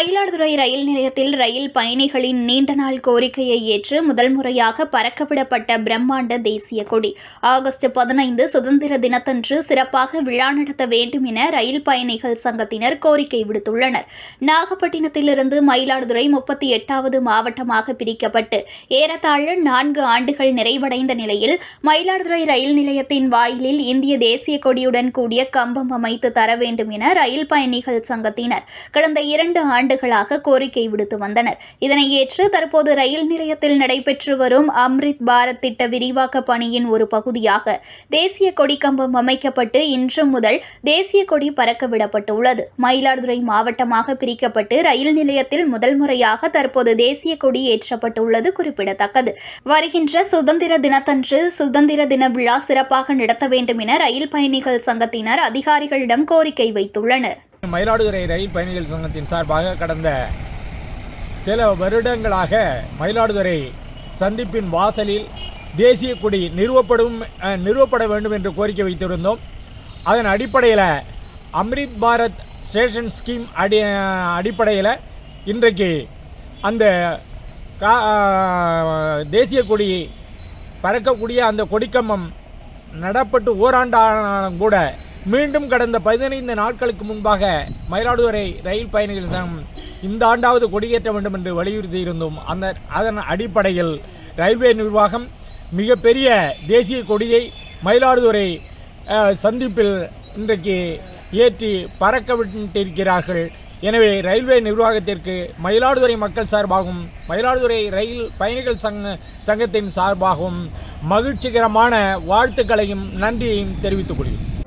மயிலாடுதுறை ரயில் நிலையத்தில் ரயில் பயணிகளின் நீண்ட நாள் கோரிக்கையை ஏற்று முதல் முறையாக பறக்கவிடப்பட்ட பிரம்மாண்ட தேசிய கொடி. ஆகஸ்ட் பதினைந்து சுதந்திர தினத்தன்று சிறப்பாக விழா நடத்த வேண்டும் என ரயில் பயணிகள் சங்கத்தினர் கோரிக்கை விடுத்துள்ளனர். நாகப்பட்டினத்திலிருந்து மயிலாடுதுறை முப்பத்தி எட்டாவது மாவட்டமாக பிரிக்கப்பட்டு ஏறத்தாழ நான்கு ஆண்டுகள் நிறைவடைந்த நிலையில் மயிலாடுதுறை ரயில் நிலையத்தின் வாயிலில் இந்திய தேசிய கொடியுடன் கூடிய கம்பம் அமைத்து தர வேண்டும் என ரயில் பயணிகள் சங்கத்தினர் கடந்த இரண்டு ஆண்டு ஆண்டுகளாக கோரிக்கை விடுத்து வந்தனர். இதனை ஏற்று தற்போது ரயில் நிலையத்தில் நடைபெற்று வரும் அம்ரித் பாரத் திட்ட விரிவாக்க பணியின் ஒரு பகுதியாக தேசிய கொடி கம்பம் அமைக்கப்பட்டு இன்று முதல் தேசிய கொடி பறக்க விடப்பட்டுள்ளது. மயிலாடுதுறை மாவட்டமாக பிரிக்கப்பட்டு ரயில் நிலையத்தில் முதல் முறையாக தற்போது தேசிய கொடி ஏற்றப்பட்டுள்ளது குறிப்பிடத்தக்கது. வருகின்ற சுதந்திர தினத்தன்று சுதந்திர தின விழா சிறப்பாக நடத்த வேண்டும் என ரயில் பயணிகள் சங்கத்தினர் அதிகாரிகளிடம் கோரிக்கை வைத்துள்ளனர். மயிலாடுதுறை ரயில் பயணிகள் சங்கத்தின் சார்பாக கடந்த சில வருடங்களாக மயிலாடுதுறை சந்திப்பின் வாசலில் தேசிய கொடி நிறுவப்படும் நிறுவப்பட வேண்டும் என்று கோரிக்கை வைத்திருந்தோம். அதன் அடிப்படையில் அம்ரித் பாரத் ஸ்டேஷன் ஸ்கீம் அடி அடிப்படையில் இன்றைக்கு அந்த கா- தேசிய கொடி பறக்கக்கூடிய அந்த கொடிக்கம்பம் நடப்பட்டு ஓராண்டானாலும் கூட மீண்டும் கடந்த பதினைந்து நாட்களுக்கு முன்பாக மயிலாடுதுறை ரயில் பயணிகள் சங்கம் இந்த ஆண்டாவது கொடியேற்ற வேண்டும் என்று வலியுறுத்தியிருந்தோம் அந்த அதன் அடிப்படையில் ரயில்வே நிர்வாகம் மிகப்பெரிய தேசிய கொடியை மயிலாடுதுறை சந்திப்பில் இன்றைக்கு ஏற்றி பறக்க விட்டிருக்கிறார்கள் எனவே ரயில்வே நிர்வாகத்திற்கு மயிலாடுதுறை மக்கள் சார்பாகவும் மயிலாடுதுறை ரயில் பயணிகள் சங்க சங்கத்தின் சார்பாகவும் மகிழ்ச்சிகரமான வாழ்த்துக்களையும் நன்றியையும் தெரிவித்துக் கொள்கிறேன்.